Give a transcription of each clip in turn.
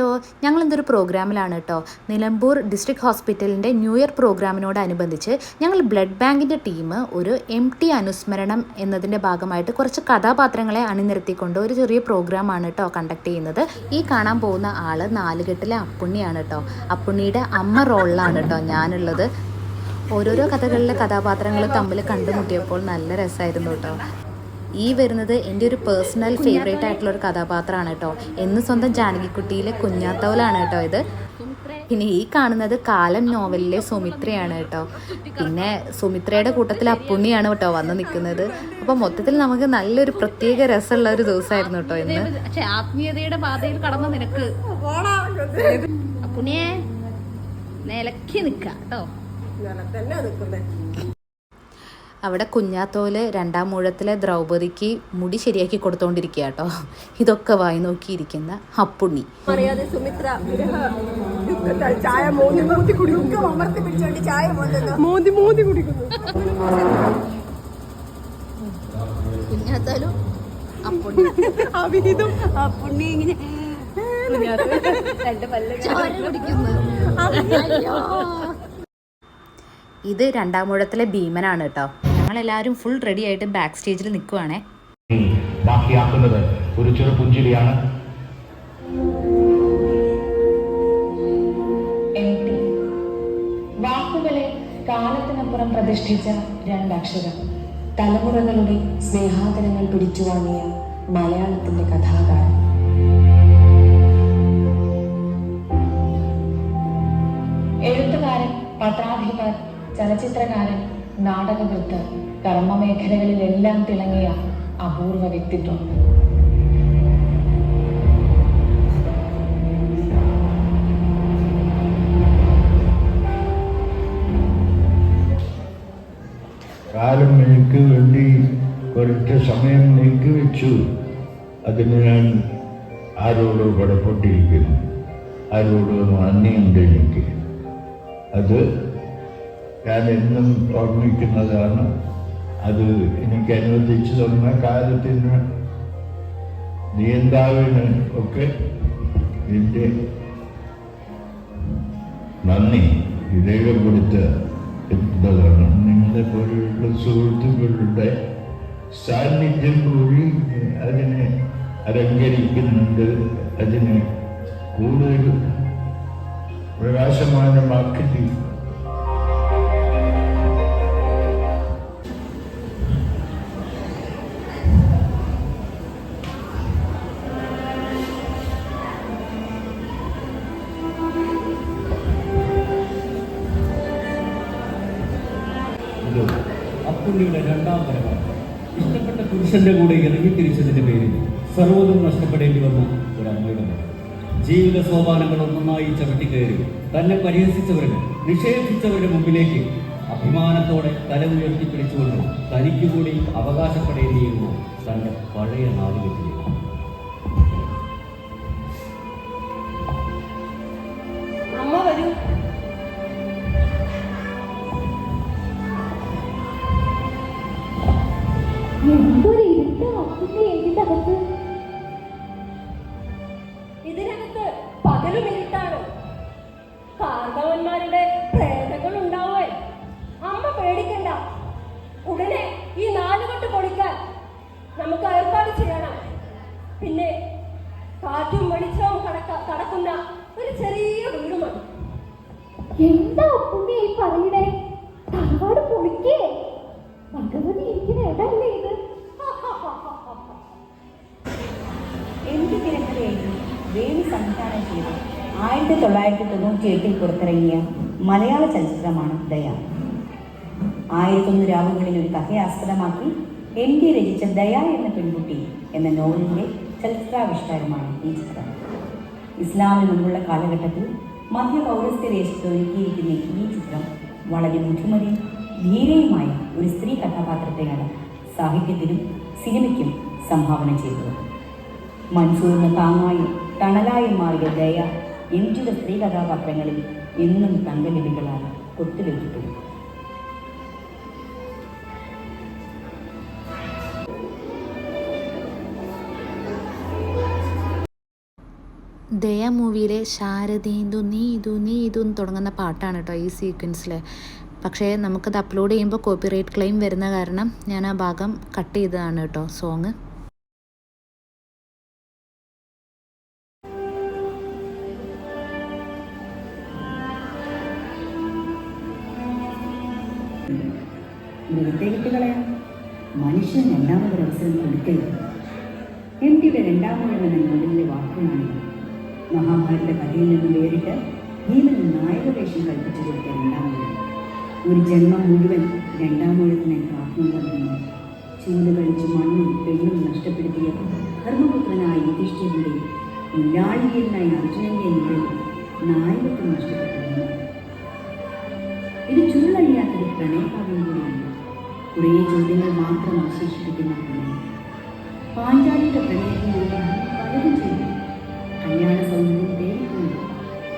Hello ഞങ്ങൾ എന്തൊരു പ്രോഗ്രാമിലാണ് കേട്ടോ നിലമ്പൂർ ഡിസ്ട്രിക്ട് ഹോസ്പിറ്റലിന്റെ ന്യൂ ഇയർ പ്രോഗ്രാമിനോടനുബന്ധിച്ച് ഞങ്ങൾ ബ്ലഡ് ബാങ്കിന്റെ ടീം ഒരു എം ടി അനുസ്മരണം എന്നതിന്റെ ഭാഗമായിട്ട് കുറച്ച് കഥാപാത്രങ്ങളെ അണിനിരത്തിക്കൊണ്ട് ഒരു ചെറിയ പ്രോഗ്രാമാണ് കേട്ടോ കണ്ടക്ട് ചെയ്യുന്നത്. ഈ കാണാൻ പോകുന്ന ആൾ നാലുകെട്ടിലെ അപ്പുണ്ണിയാണ് കേട്ടോ അപ്പുണ്ണിയുടെ അമ്മ റോളിലാണ് കേട്ടോ ഞാനുള്ളത്. ഓരോരോ കഥകളിലെ കഥാപാത്രങ്ങൾ തമ്മിൽ കണ്ടുമുട്ടിയപ്പോൾ നല്ല രസമായിരുന്നു കേട്ടോ ഈ വരുന്നത് എന്റെ ഒരു പേഴ്സണൽ ഫേവറേറ്റ് ആയിട്ടുള്ള ഒരു കഥാപാത്രമാണ് കേട്ടോ. എന്ന് സ്വന്തം ജാനകിക്കുട്ടിയിലെ കുഞ്ഞാത്തവലാണ് കേട്ടോ ഇത്. പിന്നെ ഈ കാണുന്നത് കാലം നോവലിലെ സുമിത്രയാണ് കേട്ടോ. പിന്നെ സുമിത്രയുടെ കൂട്ടത്തിൽ അപ്പുണ്ണിയാണ് കേട്ടോ വന്ന് നിൽക്കുന്നത്. അപ്പോൾ മൊത്തത്തിൽ നമുക്ക് നല്ലൊരു പ്രത്യേക രസമുള്ള ഒരു ദിവസമായിരുന്നു കേട്ടോ ഇന്ന്. പക്ഷെ ആത്മീയതയുടെ പാതയിൽ കടന്ന നിനക്ക്. അപ്പുണ്ണിയെ നിലക്കി നിൽക്കാം കേട്ടോ. അവിടെ കുഞ്ഞാത്തോൽ രണ്ടാം മൂഴത്തിലെ ദ്രൗപദിക്ക് മുടി ശരിയാക്കി കൊടുത്തോണ്ടിരിക്കുക കേട്ടോ ഇതൊക്കെ വായി നോക്കിയിരിക്കുന്ന അപ്പുണ്ണി. അറിയാതെ സുമിത്ര വിരഹ ദുഃഖത്താൽ ചായ മോന്തി മോന്തി കുടിക്കും അമർത്തി പിടിച്ചോണ്ട് ചായ മോന്തുന്നു. മോന്തി മോന്തി കുടിക്കുന്നു. കുഞ്ഞാത്താലും അപ്പുണ്ണി. അവിഹിതം ആ പുണ്ണി ഇങ്ങനെ ചായ കുടിക്കുന്നു. ഇത് രണ്ടാം മൂഴത്തിലെ ഭീമനാണ് കേട്ടോ ഞങ്ങളെല്ലാവരും ഫുൾ റെഡി ആയിട്ട് ബാക്ക് സ്റ്റേജിൽ നിൽക്കുവാണേ ബാക്കിയാക്കുന്നത് ഒരു ചെറു പുഞ്ചിരിയാണ്. വാക്കുകളെ കാലത്തിനപ്പുറം പ്രതിഷ്ഠിച്ച രണ്ടക്ഷരം. തലമുറകളുടെ സ്നേഹാദരങ്ങൾ പിടിച്ചുവാങ്ങിയ മലയാളത്തിന്റെ കഥാകാരൻ. എഴുത്തുകാരൻ പത്രാധിപർ ചലച്ചിത്രകാരൻ നാടകകൃത്ത് കർമ്മമേഖലകളിലെല്ലാം തിളങ്ങിയ അപൂർവ വ്യക്തിത്വം. കാലം എനിക്ക് വേണ്ടി കുറച്ച് സമയം നീക്കി വെച്ചു. അതിന് ഞാൻ ആരോടോ കടപ്പെട്ടിരിക്കുന്നു ആരോടോ നന്ദിയുണ്ട് എനിക്ക് അത് ഞാൻ എന്നും ഓർമ്മിക്കുന്നതാണ് അത് എനിക്ക് അനുവദിച്ചു തന്ന കാലത്തിന് നിയന്താവിന് ഒക്കെ എന്റെ നന്ദി. രേഖപ്പെടുത്തുക എന്നതാണ് നിങ്ങളെ പോലെയുള്ള സുഹൃത്തുക്കളുടെ സാന്നിധ്യം കൂടി അതിനെ അലങ്കരിക്കുന്നുണ്ട്. അതിനെ കൂടുതൽ പ്രകാശമാനമാക്കി അപ്പുണ്ണിയുടെ രണ്ടാം വരവാണ്. ഇഷ്ടപ്പെട്ട പുരുഷന്റെ കൂടെ ഇറങ്ങിത്തിരിച്ചതിന്റെ പേരിൽ സർവതും നഷ്ടപ്പെടേണ്ടി വന്ന ഒരു അമ്മയുടെ ജീവിത സോപാനങ്ങൾ ഒന്നൊന്നായി ചവിട്ടിക്കയറി തന്നെ പരിഹസിച്ചവരുടെ നിഷേധിച്ചവരുടെ മുമ്പിലേക്ക് അഭിമാനത്തോടെ തല ഉയർത്തിപ്പിടിച്ചുകൊണ്ട് തനിക്കുകൂടി അവകാശപ്പെടേണ്ടിയിരുന്നു തന്റെ പഴയ നാടുകെട്ടിലേക്ക് എന്തൊരു ഇരുട്ടാ ഇതിന്റെ അകത്ത് ഇതിനകത്ത് പകലും ഇരുട്ടാണ് കാർഗവന്മാരുടെ പ്രേതകൾ ഉണ്ടാവുകയും അമ്മ പേടിക്കണ്ട. ഉടനെ ഈ നാലുകെട്ട് പൊളിക്കാൻ നമുക്ക് ഏർപ്പാട് ചെയ്യണം. പിന്നെ കാറ്റും വെളിച്ചവും കടക്ക കടക്കുന്ന ഒരു ചെറിയ വീട് മതി. എന്താ ഈ പറയണേ? തറവാട് പൊളിക്കേ? ഭഗവതി ഇരിക്കുന്ന ഇടല്ലേ ഇത്? എന്ത് വേണി സംവിധാനം ചെയ്ത് ആയിരത്തി തൊള്ളായിരത്തി തൊണ്ണൂറ്റി എട്ടിൽ പുറത്തിറങ്ങിയ മലയാള ചലച്ചിത്രമാണ് ദയ. ആയിരത്തൊന്ന് രാവുകളിൽ ഒരു കഥയെ ആസ്പദമാക്കി എം ടി രചിച്ച ദയ എന്ന പെൺകുട്ടി എന്ന നോവലിന്റെ ചലച്ചിത്രാവിഷ്കാരമാണ് ഈ ചിത്രം. ഇസ്ലാമിന് മുമ്പുള്ള കാലഘട്ടത്തിൽ മധ്യ പൗരസ്ത്യ ദേശത്ത് ഒരുക്കിയിരിക്കുന്ന ഈ ചിത്രം വളരെ ബുദ്ധിമതിയും ധീരയുമായ ഒരു സ്ത്രീ കഥാപാത്രത്തെയാണ് സാഹിത്യത്തിനും സിനിമയ്ക്കും സംഭാവന ചെയ്തത്. മൻസൂറിന് താങ്ങായും തണലായും മാറിയ ദയ എം സ്ത്രീ കഥാപാത്രങ്ങളിൽ എന്നും തങ്കലിപികളാണ് കൊത്തുവെച്ചിട്ടുള്ളത് ദയ മൂവിയിലെ ശാരദീന്തു നീ ഇതു നീ ഇതു എന്ന് തുടങ്ങുന്ന പാട്ടാണ് കേട്ടോ ഈ സീക്വൻസിൽ പക്ഷേ നമുക്കത് അപ്ലോഡ് ചെയ്യുമ്പോൾ കോപ്പിറൈറ്റ് ക്ലെയിം വരുന്ന കാരണം ഞാൻ ആ ഭാഗം കട്ട് ചെയ്തതാണ് കേട്ടോ സോങ് മഹാഭാരത കഥയിൽ നിന്ന് വേറിട്ട് ഭീമൻ നായകവേഷം കൽപ്പിച്ചു കൊടുത്ത രണ്ടാമൂഴം ഒരു ജന്മം മുഴുവൻ രണ്ടാമൂഴത്തിനായി കാത്തുനിന്നു ചൂട് കഴിച്ച് മണ്ണും പെണ്ണും നഷ്ടപ്പെടുത്തിയ ധർമ്മപുത്രനായ യുധിഷ്ഠിരന്റെ ഇല്ലാളിയനായി അർജുനന്റെ നിഴൽ നായകത്വം നഷ്ടപ്പെട്ടിരുന്നു. ഇത് ചുരുളഴിയാത്തൊരു പ്രണയകാവ്യം കൂടിയാണ്. കുറേ ചോദ്യങ്ങൾ മാത്രം അവശേഷിപ്പിക്കുന്ന പ്രണയം. പാഞ്ചാലിയുടെ പ്രണയത്തിന് പലതും ചെയ്തു. കല്യാണ സൗന്ദര്യം തേടിപ്പോയി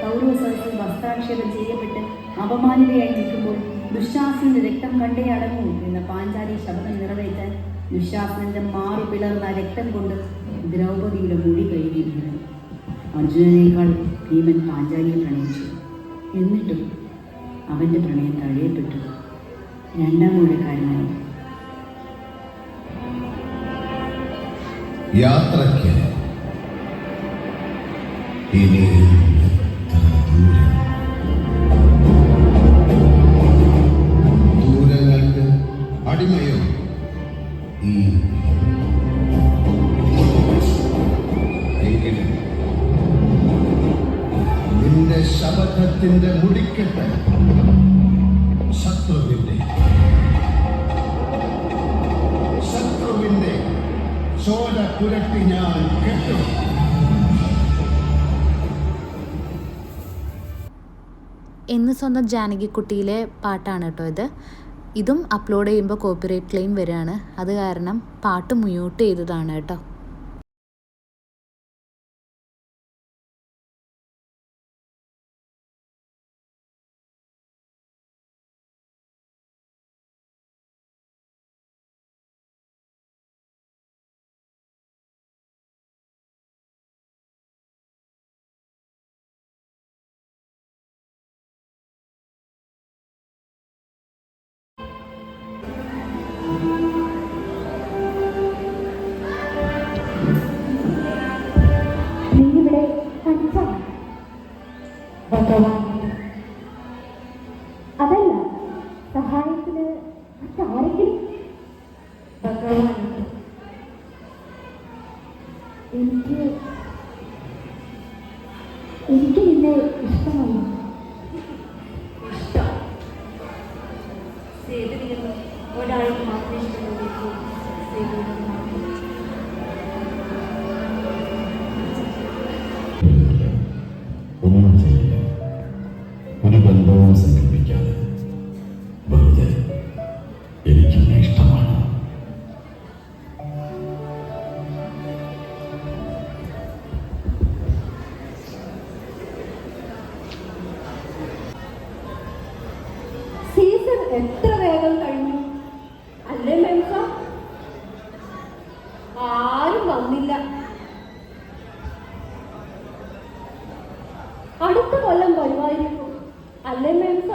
കൗരവ സദസ്സിൽ വസ്ത്രാക്ഷേപം ചെയ്യപ്പെട്ട് അപമാനിതയായി നിൽക്കുമ്പോൾ ദുശാസനന്റെ രക്തം കണ്ടേ അടങ്ങൂ എന്ന പാഞ്ചാലി ശബ്ദം നിറവേറ്റാൻ ദുശാസനന്റെ മാറി പിളർന്ന രക്തം കൊണ്ട് ദ്രൗപദിയുടെ മുടി കഴുകിയിരുന്നു. അർജുനനേക്കാൾ ഭീമൻ പാഞ്ചാലിയെ പ്രണയിച്ചു. എന്നിട്ടും അവന്റെ പ്രണയം തഴയപ്പെട്ടു. രണ്ടാം മൂലക്കാരനായി. യാത്രയ്ക്ക് ഇനിയും ശബദത്തിന്റെ മുടിക്കെട്ട് ശത്രുവിന്റെ ശത്രുവിന്റെ ചോര പുരട്ടി ഞാൻ കെട്ടും. എന്ന് സ്വന്തം ജാനകിക്കുട്ടിയിലെ പാട്ടാണ് കേട്ടോ ഇത്. ഇതും അപ്ലോഡ് ചെയ്യുമ്പോൾ കോപ്പിറൈറ്റ് ക്ലെയിം വരികയാണ്. അത് കാരണം പാട്ട് മ്യൂട്ട് ചെയ്തതാണ് കേട്ടോ. എനിക്ക് എനിക്ക് നിന്നെ ഇഷ്ടമല്ല. എത്ര വേഗം കഴിഞ്ഞു? അല്ലേ മെൻസ? ആരും വന്നില്ല. അടുത്ത കൊല്ലം വരുമായിരിക്കും. അല്ലേ മെൻസ?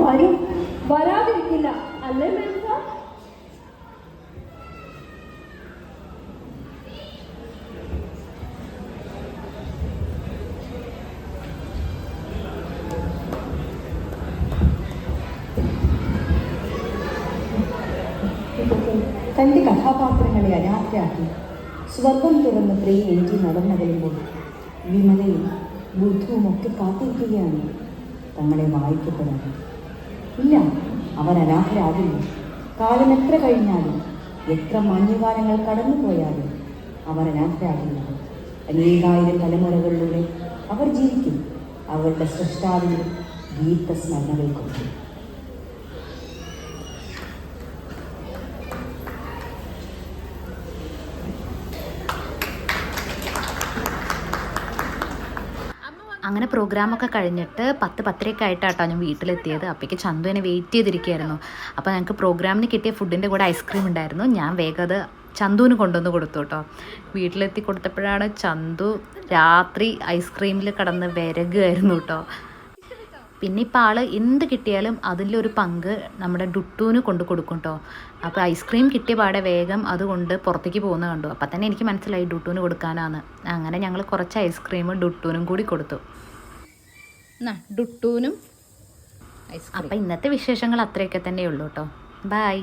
വരും. വരാതിരിക്കില്ല. അല്ലേ മെൻസ? തന്റെ കഥാപാത്രങ്ങളെ അനാഥരാക്കി സ്വർഗം തുറന്ന് പ്രിയ എഴുതി നടന്നകലുമ്പോൾ വിമലയും ബുദ്ധവും ഒക്കെ കാത്തിരിക്കുകയാണ് തങ്ങളെ വായിക്കപ്പെടാൻ ഇല്ല അവർ അനാഥരാകില്ല കാലം എത്ര കഴിഞ്ഞാലും എത്ര മഞ്ഞുകാലങ്ങൾ കടന്നുപോയാലും അവർ അനാഥരാകില്ല അനേകായിരം തലമുറകളിലൂടെ അവർ ജീവിക്കും. അവരുടെ സൃഷ്ടാവിനും ദീപ്ത സ്മരണകൾ കൊണ്ട് അങ്ങനെ പ്രോഗ്രാമൊക്കെ കഴിഞ്ഞിട്ട് പത്ത് പത്തരയൊക്കെ ആയിട്ടാട്ടോ ഞാൻ വീട്ടിലെത്തിയത്. അപ്പോഴേക്ക് ചന്തു എന്നെ വെയിറ്റ് ചെയ്തിരിക്കുകയായിരുന്നു. അപ്പോൾ ഞങ്ങൾക്ക് പ്രോഗ്രാമിന് കിട്ടിയ ഫുഡിന്റെ കൂടെ ഐസ്ക്രീം ഉണ്ടായിരുന്നു. ഞാൻ വേഗം അത് ചന്തുവിന് കൊണ്ടുവന്ന് കൊടുത്തു കേട്ടോ വീട്ടിലെത്തി കൊടുത്തപ്പോഴാണ് ചന്തു രാത്രി ഐസ്ക്രീമിൽ കടന്ന് വിരകുമായിരുന്നു കേട്ടോ പിന്നെ ഇപ്പോൾ ആൾ എന്ത് കിട്ടിയാലും അതിലൊരു പങ്ക് നമ്മുടെ ഡുട്ടൂന് കൊണ്ട് കൊടുക്കും കേട്ടോ അപ്പോൾ ഐസ്ക്രീം കിട്ടിയ പാടെ വേഗം അതുകൊണ്ട് പുറത്തേക്ക് പോകുന്ന കണ്ടു. അപ്പം തന്നെ എനിക്ക് മനസ്സിലായി ഡുട്ടൂന് കൊടുക്കാനാണ് അങ്ങനെ ഞങ്ങൾ കുറച്ച് ഐസ്ക്രീം ഡുട്ടൂനും കൂടി കൊടുത്തു. എന്നാ ഡുട്ടൂനും അപ്പം ഇന്നത്തെ വിശേഷങ്ങൾ അത്രയൊക്കെ തന്നെയുള്ളൂ കേട്ടോ ബായ്